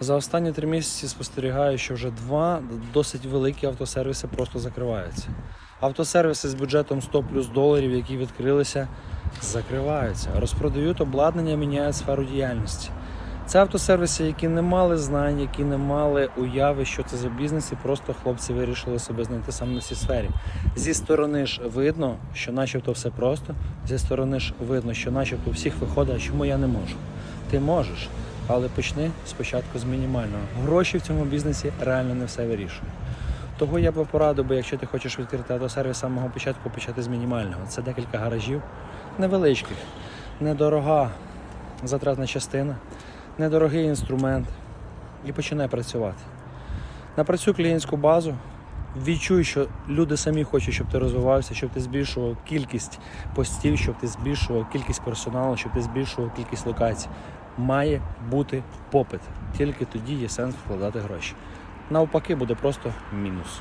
За останні три місяці спостерігаю, що вже два досить великі автосервіси просто закриваються. Автосервіси з бюджетом 100 плюс доларів, які відкрилися, закриваються. Розпродають обладнання, міняють сферу діяльності. Це автосервіси, які не мали знань, які не мали уяви, що це за бізнес, і просто хлопці вирішили себе знайти саме на цій сфері. Зі сторони ж видно, що начебто все просто, зі сторони ж видно, що начебто всіх виходить, а чому я не можу. Ти можеш, але почни спочатку з мінімального. Гроші в цьому бізнесі реально не все вирішують. Того я би порадив, би, якщо ти хочеш відкрити автосервіс з самого початку, почати з мінімального. Це декілька гаражів, невеличких, недорога затратна частина, недорогий інструмент і починай працювати. Напрацюй клієнтську базу, відчуй, що люди самі хочуть, щоб ти розвивався, щоб ти збільшував кількість постів, щоб ти збільшував кількість персоналу, щоб ти збільшував кількість локацій. Має бути попит. Тільки тоді є сенс вкладати гроші. Навпаки, буде просто мінус.